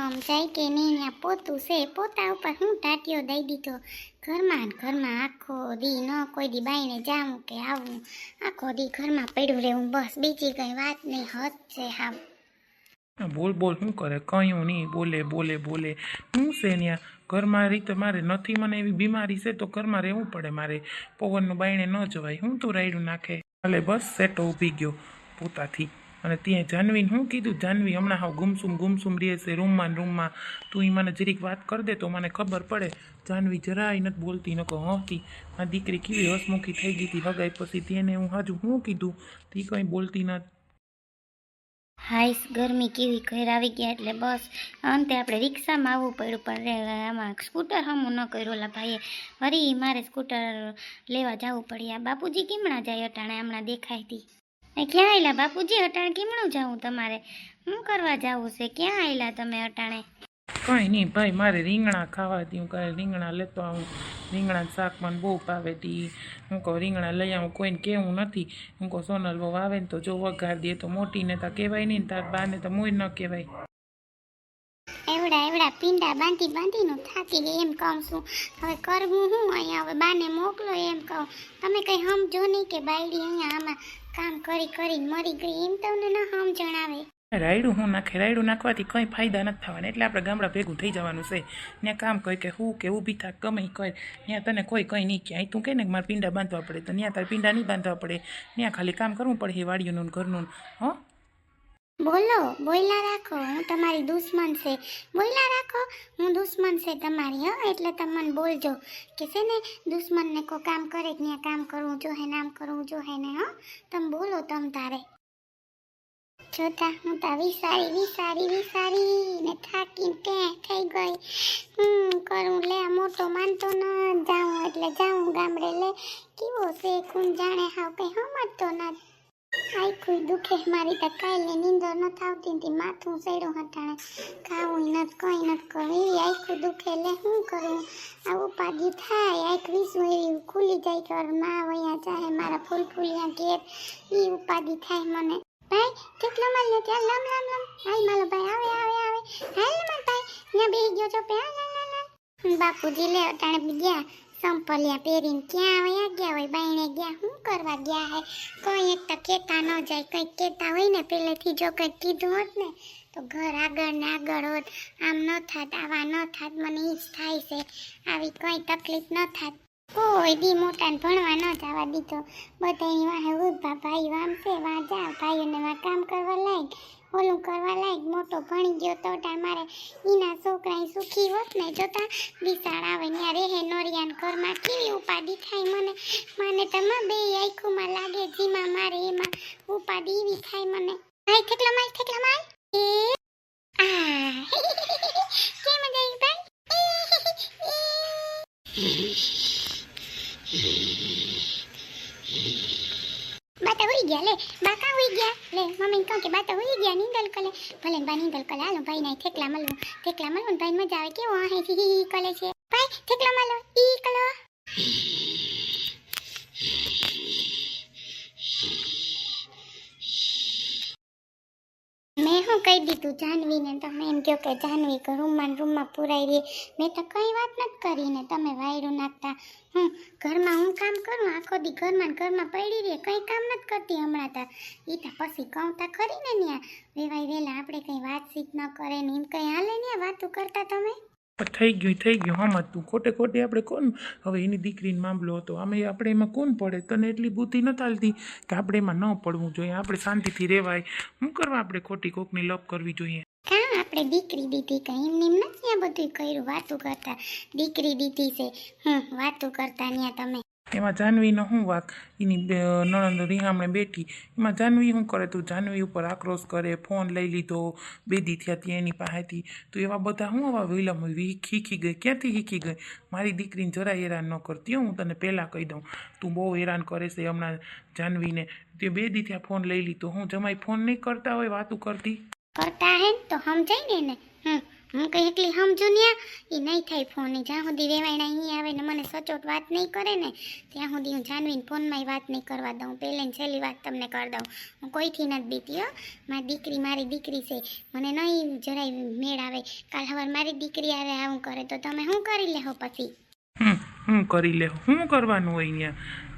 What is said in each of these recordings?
સમજાય કે નહીં આ પોતું છે? પોતા ઉપર હું ટાટિયો દઈ દીધો. ઘરમાં ઘરમાં આખો દી ન કોઈ દી બાઈને જાવું કે આવું. આખો દી ઘરમાં પડ્યું રહેવું. બસ બીજી કંઈ વાત નહીં. હદ છે હા બોલ બોલ શું કરે? કયું નહીં. બોલે બોલે બોલે. શું છે ત્યાં ઘરમાં રીતે મારે નથી મને એવી બીમારી છે તો ઘરમાં રહેવું પડે મારે. પવનનું બાયણે ન જવાય. હું તું રાયડું નાખે. એટલે બસ સેટો ઊભી ગયો પોતાથી. અને ત્યાં જાનવીને શું કીધું, જાનવી, હમણાં હાવ ગુમસુમ ગુમસુમ રહે છે, રૂમમાં રૂમમાં. તું એ મને જરીક વાત કરી દે તો મને ખબર પડે. જાનવી જરાય નથી બોલતી નકો હંતી આ દીકરી કેવી હસમુખી થઈ ગઈ હતી હગાઈ પછી તેને હું હાજુ શું કીધું? તે કંઈ બોલતી નથી હાઈસ, ગરમી કેવી ઘર આવી ગયા એટલે બસ. અંતે આપણે રિક્ષામાં આવવું પડ્યું, પણ આમાં સ્કૂટર હમું ન કર્યું. ઓલા ભાઈએ વળી મારે સ્કૂટર લેવા જવું પડ્યા બાપુજી કેમણા જાય અટાણે? હમણાં દેખાયતી એ ક્યાં આવેલા બાપુજી? અટાણે કેમણું જવું તમારે? શું કરવા જવું છે? ક્યાં આવેલા તમે અટાણે? કાંઈ નહીં ભાઈ મારે રીંગણા ખાવા દઉં કાંઈ રીંગણા લેતો આવું. રીંગણા શાક મને બહુ ભાવે તી. હું કહું રીંગણા લઈ આવું. કોઈને કહેવું નથી. હું કહું સોનલ બહુ આવે ને તો જો વઘાર દે તો મોટી ને તો કહેવાય નહીં તાર બાને તો મોય ન કહેવાય. એવડા એવડા પીંડા બાંધી બાંધીનું થાકી ગઈ એમ કહું છું. હવે કરવું હું? અહીંયા હવે બાને મોકલો એમ કહું. તમે કંઈ સમજો નહીં કે બાયડી અહીંયા આમાં કામ કરી કરી મરી ગઈ એમ તમને ના હમ જણાવે. રાયડું હું નાખે, રાયડું નાખવાથી કંઈ ફાયદા નથી થવાના. એટલે આપણે ગામડા ભેગું થઈ જવાનું છે. ત્યાં કામ કહે કે હું કે ઊભી થાક, ગમે કરે. ત્યાં તને કોઈ કંઈ નહીં કહે. અહીં તું કહે ને મારે પીંડા બાંધવા પડે. તો ત્યાં તારે પીંડા નહીં બાંધવા પડે. ત્યાં ખાલી કામ કરવું પડે એ વાડીઓનું ઘરનું હં? બોલો બોલ્યા રાખો, હું તમારી દુશ્મન છે. બોયલા રાખો, હું દુશ્મન છે તમારી, હં, એટલે તમે મને બોલજો કે છે ને, દુશ્મનને કોઈ કામ કરે કે ત્યાં કામ કરવું જોહે નામ કરવું જોહે ને, હં. તમે બોલો તમ તારે. જોતા, હું તા વિસારી વિસારી વિસારી, ને થાકીને તે થઈ ગઈ. હું કરું લે મોટો માનતો ન જાઉં, એટલે જાઉં ગામડે લે. કેવો છે, કોણ જાણે હાવ કંઈ સમજતો ના આખું દુખે મારી તો કાલે નીંદર ન આવતી ને માથું સેડું હટાણે. ખાવું નથી, કંઈ નથી કરું એવી આખું દુખે એટલે શું કરું? આ ઉપાધી થાય આંખ વીસું એવી ખુલી જાય કે માં વયા ચાહે મારા ફૂલ ફૂલિયા ઘેર. એ ઉપાધી થાય મને. ભાઈ, કેટલો માલ ને ત્યાં? લમ લમ લમ. હાલ માલો ભાઈ, આવે આવે આવે. હાલ માલ ભાઈ. ત્યાં બેસી ગયો છો પે હાલ હાલ હાલ હાલ. બાપુજી લે, અટાણે ગયા. સંપલિયા પહેરીને ક્યાં વયા ગયા હોય? બાયણે ગયા? શું કરવા ગયા હે? કોઈ એક તો કહેતા ન જાય, કંઈક કહેતા હોય ને પહેલેથી જો કંઈક કીધું હોત ને, તો ઘર આગળ ને આગળ હોત. આમ ન થાત, આવા ન થાત, મને ઈ જ થાય છે. આવી કોઈ તકલીફ ન થાત. કોઈ દી મોટાને ભણવા ન જવા દીધો. બધાની વાહે ઊભા ભાઈ વામ છે, વાં જા, ભાઈઓને કામ કરવા લાયક ઓલું કરવા લાયક મોટો ભણી ગયો તો તાર મારે એના છોકરા સુખી હોત ને જોતા વિશાળ આવે ને રે હે નોરિયાન ઘરમાં કેવી ઉપાધિ થાય મને? મને તમા બે આંખોમાં લાગે જીમાં મારે એમાં ઉપાધિ એવી થાય મને. ભાઈ, થેકલા માય થેકલા માય એ. આ. કેમ ગઈ ભાઈ? બાટા હોઈ ગયા, લે, બાકા હોઈ ગયા, લે મમ્મી કહું કે બાટા હોઈ ગયા નીંદલ કલે. ભલે ભાઈ નીંદલ કલે, હાલો, ભાઈ ના થેકલા મળવું થેકલા મળવું ભાઈ મજા આવે, કેવો આહે હી હી, કલે છે. ભાઈ, થેકલા મળો, ઈ કલો. મેં કહી દીધું જાનવીને, તમે એમ કહો કે જાનવી કે રૂમમાં રૂમમાં પુરાઈ રહી. મેં તો કંઈ વાત નથી કરીને તમે વાયરું નાખતા. હું ઘરમાં હું કામ કરું? આખો દી ઘરમાં ઘરમાં પડી રહી. કંઈ કામ નથી કરતી હમણાં તો. એ તો પછી કહું તા ખરી ને ત્યાં વેવાય વહેલા આપણે કંઈ વાતચીત ન કરે ને એમ કંઈ હાલે ને વાતું કરતા તમે? થઈ ગયું થઈ ગયું. આમાં તું ખોટે ખોટે આપણે કોણ? હવે એની દીકરીનો મામલો હતો. આમે આપણે એમાં કોણ પડે? તને એટલી બુદ્ધિ ન ચાલતી કે આપણે એમાં ન પડવું જોઈએ. આપણે શાંતિથી રહેવાય. શું કરવા આપણે ખોટી કોકની લપ કરવી જોઈએ? કાં આપણે દીકરી દીધી કઈ એમને એમ નથી આ બધું કર્યું? વાતું કરતા દીકરી દીધી છે. હું વાતું કરતા ત્યાં તમે. એમાં જાનવીનો શું વાક? એની નણંદ રીહામણે બેઠી. એમાં જાનવી શું કરે? તું જાનવી ઉપર આક્રોશ કરે, ફોન લઈ લીધો. બેદી થયા ત્યાં એની પાસેથી. તો એવા બધા હું આવા વિલમ શીખી ગઈ. ક્યાંથી શીખી ગઈ? મારી દીકરીને જરા હેરાન ન કરતી હું તને પહેલાં કહી દઉં. તું બહુ હેરાન કરે છે હમણાં જાનવીને. તે બે દી થયા ફોન લઈ લીધો. હું જમાઈ ફોન નહીં કરતા હોય વાતું કરતી? કરતા હે તો સમજાય ને હમ. હું કઈ એકલી સમજુ ને એ નહીં થાય ફોન જ્યાં સુધી રેવાયણા અહીં આવે ને મને સચોટ વાત નહીં કરે ને, ત્યાં સુધી હું જાનવીને ફોનમાં વાત નહીં કરવા દઉં. પહેલે છેલ્લી વાત તમને કરી દઉં. હું કોઈથી નથી બીતી, હો. મારી દીકરી મારી દીકરી છે. મને નહીં જરાય મેળ આવે. કાલ હવાર મારી દીકરી આવે, આવું કરે. તો તમે શું કરી લેહો પછી? હું કરી લેહો. શું કરવાનું હોય અહીંયા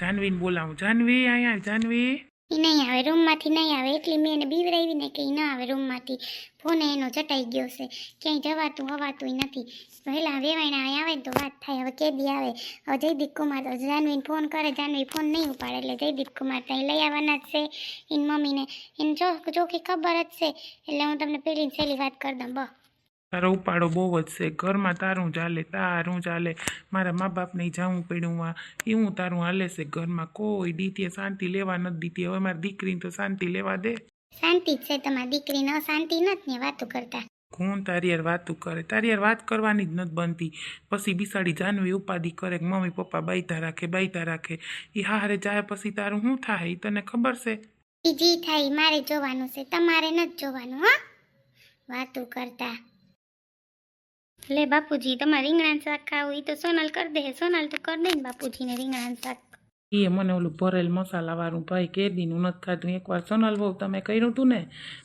જાનવીને બોલાવું. જાનવી, અહીંયા જાનવી. એ નહીં આવે, રૂમમાંથી નહીં આવે. એટલી મેં એને બીવરાવી ને કે ન આવે રૂમમાંથી. ફોન એનો જટાઈ ગયો છે. ક્યાંય જવાતું હવાતું નથી. પહેલાં વેવાયણા આવે ને તો વાત થાય. હવે કેદી આવે? હવે જયદીપ કુમાર તો જાનવીને ફોન કરે. જાનવી ફોન નહીં ઉપાડે એટલે જયદીપ કુમાર ત્યાં લઈ આવવાના જ છે. એની મમ્મીને. એને જો ચોખ્ખી ખબર જ છે. એટલે હું તમને પેલી સહેલી વાત કરી દઉં. બસ તારો ઉપાડો બહુ જ છે. ઘરમાં તારું ચાલે તારું ચાલે. મારા મા બાપને જવું પડ્યું આ. એવું તારું હાલે છે ઘરમાં. કોઈ દીતીએ શાંતિ લેવા નથી દીધી હવે મારી દીકરીને તો શાંતિ લેવા દે. શાંતિ જ છે. તમારી દીકરીને શાંતિ નથી ને વાતો કરતા. કોણ તારી યાર વાતું કરે? તારી યાર વાત કરવાની જ નથી બનતી. પછી બિસાડી જાનવી ઉપાધિ કરે કે મમ્મી પપ્પા બાઈતા રાખે બાઈતા રાખે. એ હારે જાય પછી તારું શું થાય? એ તને ખબર છે? ઈ જી થાય. મારે જોવાનું છે. તમારે નથી જોવાનું હા. વાતું કરતા. લે બાપુજી, તમારે રીંગણાનું શાક ખાવું એ તો સોનલ કરી દે, સોનલ તો કરી દે ને બાપુજીને રીંગણાનું શાક. એ મને ઓલું ભરેલ મસાલાવાળું ભાઈ કેદીનું નથી ખાધું એકવાર સોનલ બહુ તમે કર્યું હતું ને,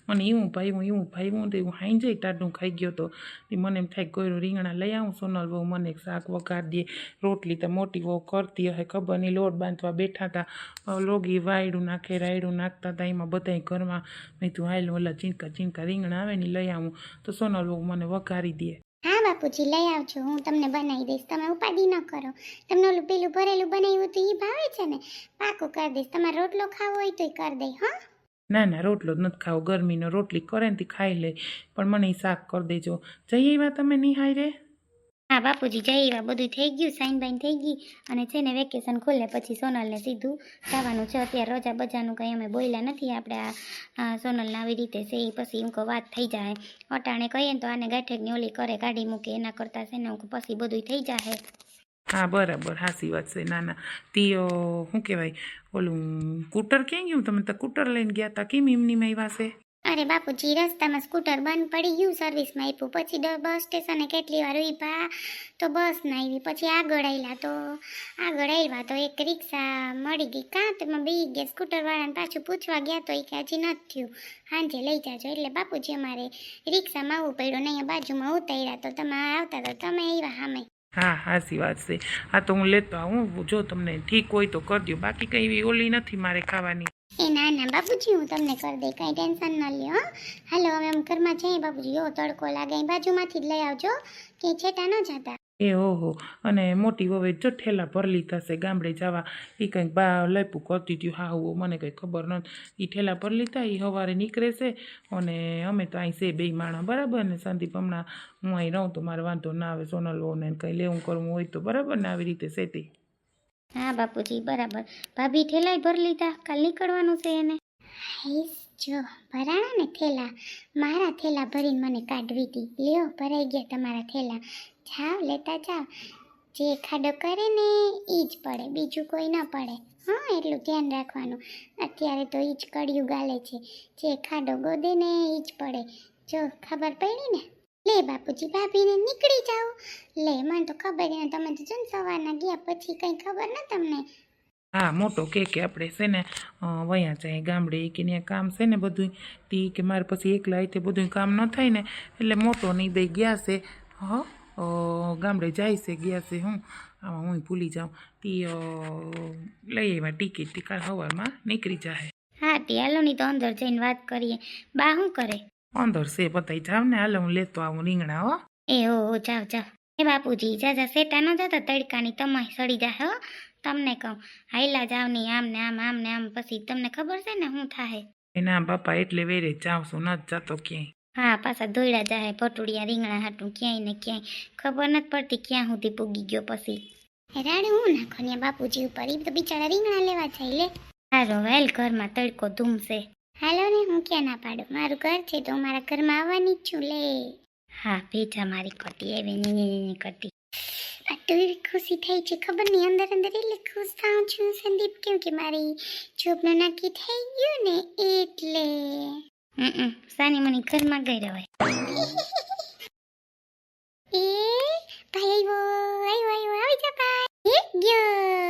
મને એવું ભાઈવું એવું ભાઈવું તો એવું હાઈ જઈ ટાઢું ખાઈ ગયો તો. એ મને એમ થાય ગોયરું રીંગણા લઈ આવું, સોનલ બહુ મને એક શાક વઘાર દે. રોટલી તો મોટી બહુ કરતી હશે, ખબર નહીં, લોટ બાંધવા બેઠા હતા. લોગી વાયડું નાખે, રાયડું નાખતા હતા, એમાં બધાય ઘરમાં મેં તું હાલ ઓલા ચીંકા ચીંકા રીંગણા આવે ને લઈ આવું. તો સોનલ બહુ મને વઘારી દે. હા બાપુજી, લઈ આવજો, હું તમને બનાવી દઈશ. તમે ઉપાધિ ન કરો. તમને ઓલું પેલું ભરેલું બનાવ્યું તો એ ભાવે છે ને? પાકું કરી દઈશ. તમારે રોટલો ખાવો હોય તો કરી દઈ, હા. ના ના, રોટલો જ નથી ખાવો. ગરમીનો રોટલી કરે ને ખાઈ લે. પણ મને શાક કરી દેજો. જઈએ એમાં તમે નિહાય રે હા, બાપુજી જઈ એવા બધું થઈ ગયું સાઈન બાઈન થઈ ગઈ. અને છે ને, વેકેશન ખોલે પછી સોનલને સીધું જવાનું છે. અત્યારે રજા બજાનું કંઈ અમે બોલ્યા નથી. આપણે આ સોનલને આવી રીતે છે એ પછી એમ કહો વાત થઈ જાય. અટાણે કહીએ ને તો આને ગાંઠેકની ઓલી કરે કાઢી મૂકે, એના કરતાં છે ને પછી બધું થઈ જાય હા, બરાબર. હાસી વાત છે. ના ના. તીઓ, શું કહેવાય? ઓલું, કૂટર ક્યાં ગયું? તમે તો કૂટર લઈને ગયા હતા કેમ એમની આવ્યા છે? અરે બાપુજી રસ્તામાં સ્કૂટર બંધ પડી ગયું, સર્વિસમાં આપ્યું. પછી બસ સ્ટેશને કેટલી વાર ઊભા તો બસ ના આવી. પછી આગળ આવ્યા તો, આગળ આવ્યા તો એક રિક્ષા મળી ગઈ. કાં તેમાં બે ગયા, સ્કૂટરવાળાને પાછું પૂછવા ગયા તો એ કે હજી નથી થયું. સાંજે લઈ જાજો. એટલે બાપુજી અમારે રિક્ષામાં આવવું પડ્યું ને અહીંયા બાજુમાં ઉતાર્યા તો તમે આવતા તો તમે આવ્યા સામે હા, હાસી વાત છે. હા તો હું લેતો આવું. જો તમને ઠીક હોય તો કરજો. બાકી કંઈ એવી ઓલી નથી મારે ખાવાની. એ ના ના, બાપુજી, હું તમને કરી દઈ કાંઈ ટેન્શન ન લ્યો. હાલો, હવે અમે ઘરમાં જઈએ, બાપુજી. ઓ તડકો લાગે. અહીં બાજુમાંથી જ લઈ આવજો, કે છેટા ન જતા. એ ઓહો, અને મોટી વવે જો ઠેલા ભરલી થશે ગામડે જવા એ કંઈક બા લપું કરતી હતી, હા, હું, મને કંઈ ખબર ન એ ઠેલા ભરલી લીધા એ સવારે નીકળે છે, અને અમે તો અહીં છે બે માણા બરાબર? ને સંદીપ હમણાં, હું અહીં રહું તો મારે વાંધો ના આવે સોનલ વહુને કંઈ લેવું કરવું હોય તો બરાબર ને આવી રીતે સેતી. હા, બાપુજી, બરાબર. ભાભી થેલાય ભરી લીધા. કાલ નીકળવાનું છે એને. હાઈસ જો, ભરાણા ને થેલા. મારા થેલા ભરીને મને કાઢવી હતી લ્યો, ભરાઈ ગયા તમારા થેલા. જાઓ લેતા જાઓ જે ખાડો કરે ને એ જ પડે. બીજું કોઈ ન પડે. હા, એટલું ધ્યાન રાખવાનું. અત્યારે તો એ જ કડિયું ગાલે છે. જે ખાડો ગોદે ને એ જ પડે. જો, ખબર પડી ને? લે બાપુજી ભાભીને નીકળી જાઓ. લે મને તો ખબર ને તમે તો જો ને સવારના ગયા પછી કંઈ ખબર ના તમને. હા મોટો કે કે આપણે છે ને વયા જાય ગામડે કે ત્યાં કામ છે ને બધું તી કે મારે પછી એકલા તે બધું કામ ન થાય ને એટલે મોટો નહીં બે ગયા છે. હ ગામડે જાય છે ગયા છે હું આમાં હું ભૂલી જાઉં. તી લઈ આવ્યા ટિકિટ ટીકા હવામાં નીકળી જાય હા તે હાલો ની તો અંદર જઈને વાત કરીએ. બા શું કરે? અંદર છે પતાઈ જાવ ને હાલ હું લેતો આવું રીંગણા હો. એ હો હો જાવ. જાઓ એ બાપુજી જાજા સેટા ન જતા તડકાની તમાય સડી જાય હો. તમને કહું હાઈલા જાવની આમ ને આમ આમ ને આમ પછી તમને ખબર છે ને શું થાય એના બાપા એટલે વેરે જાવ છું ન જતો ક્યાંય. હા પાછા દોડ્યા જાય ભટુડિયા રીંગણા હાટું ક્યાંય ને ક્યાંય. ખબર નથી પડતી ક્યાં સુધી પૂગી ગયો પછી. રાડે હું નાખો ને બાપુજી ઉપર? એ તો બિચારા રીંગણા લેવા જાય લે. હારો વેલ ઘરમાં તડકો ધૂમશે. હાલો ને હું ક્યાં ના પાડું? મારું ઘર છે તો મારા ઘરમાં આવવાની જ છું લે. હા ભેજા મારી કોટી આવી ની કટી આટલી ખુશી થઈ છે ખબર નહીં અંદર અંદર એટલે ખુશ થાઉં છું. સંદીપ કેમ કે મારી જોબ જોબનું નક્કી થઈ ગયું ને એટલે. હમ સાની મને ઘરમાં ગઈ રહેવાય એ ભાઈ આવ્યો આવ્યો આવ્યો આવી જા ભાઈ. ગયો.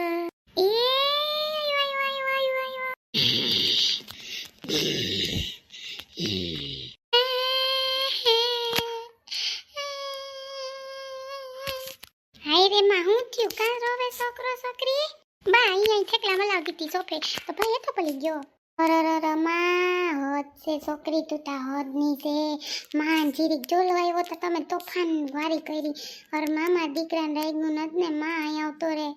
થેકલા મલાવતી હતી સોફે તો ભાઈ તો પલી ગયો. અરરરમાં હોત છે છોકરી તું તા હોદની છે. માં જીરીક જોલો આવ્યો તો તમે તોફાન વારી કરી. અર મામા, દીકરાને રાગ્યું નત ને માં અહીં આવતો રે.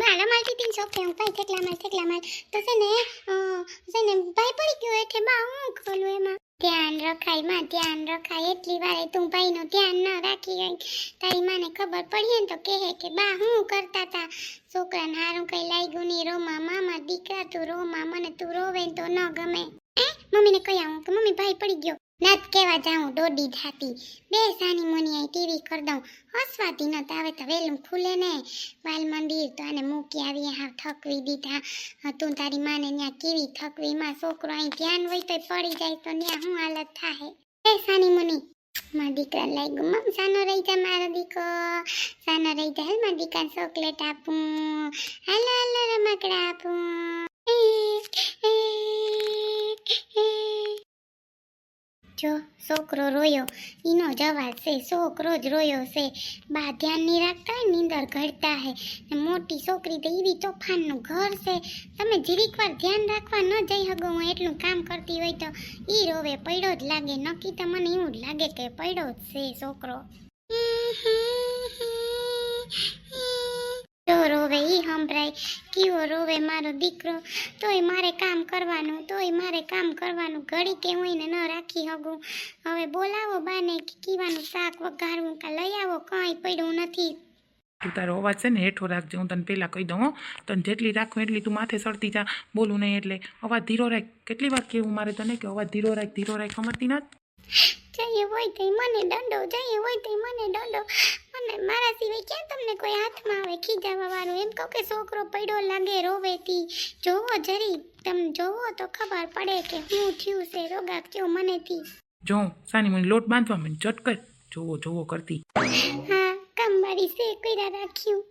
બાલા માલતી તીન હું કઈ થેકલા માલ થેકલા માલ. ભાઈ પડી ગયો એટલે બા હું ખોલું એમાં? ધ્યાન રખાય, માં ધ્યાન રખાય. એટલી વારે તું ભાઈનું ધ્યાન ન રાખી હોય. તારી માને ખબર પડીએ ને તો કહે કે, બા, હું કરતા તા? છોકરાને હારું કઈ લાગ્યું નહીં. રોમા મામા, દીકરા, તું રોમા મને તું રોવે તો ન ગમે. એ મમ્મીને કહી આવું કે મમ્મી ભાઈ પડી ગયો. નાત કેવા જાઉં, દોડી થાતી બે સાની મુની આઈ ટીવી કર દઉં. હસવાતી નત આવે તો વેલું ખુલે ને. બાલ મંદિર તો આને મૂકી આવીએ હાવ થકવી દીધા. તું તારી માને ન્યા કેવી થકવી? માં છોકરો અહીં ધ્યાન હોય તો પડી જાય તો ન્યા હું હાલત થાહે? બે સાની મુની, મારા દીકરા લાગ્યું, મમ, સાનો રહી જા મારો દીકરો સાનો રહી જા. હાલ મારા દીકરા ચોકલેટ આપું. હાલો હાલો, રમકડા આપું. જો છોકરો રોયો એનો જવાબ છે, છોકરો જ રોયો છે. બા ધ્યાન નહીં રાખતા હોય, નીંદર ઘડતા હે. મોટી છોકરી તો એવી તોફાનનું ઘર છે. તમે જીરીક વાર ધ્યાન રાખવા ન જઈ શકો હું એટલું કામ કરતી હોય તો એ રોવે, પડ્યો જ લાગે. નક્કી તો મને એવું જ લાગે કે પડ્યો જ છે છોકરો. જો રોવે ઈ સંભળાય. કેવો રોવે મારો દીકરો. તોય મારે કામ કરવાનું તોય મારે કામ કરવાનું. ઘડી કે હું ન રાખી શકું હવે બોલાવો બાને કે કીવાનું શાક વઘારવું કા લઈ આવો કાંઈ પડ્યું નથી. તું તારો અવાજ છે ને હેઠો રાખજે હું તને પહેલાં કહી દઉં તને જેટલી રાખું એટલી તું માથે સડતી જા. બોલું નહીં એટલે. અવાજ ધીરો રાખ. કેટલી વાર કેવું મારે તને કે અવાજ ધીરો રાખ ધીરો રાખ સમજતી ના જઈએ હોય તે મને દંડો જઈએ હોય તે મને દંડો. મને મારા સિવાય ક્યાં તમને કોઈ હાથમાં આવે? ખીજાવા વાળું એમ કહું કે છોકરો પડ્યો લાગે રોવેથી. જોવો જરી તમે જોવો તો ખબર પડે કે હું થયું છે. રોગા કયો મનેથી. જો સાની મને લોટ બાંધવા મને ચટકર જોવો જોવો કરતી. હા કામવાળી છે કર્યા રાખ્યું.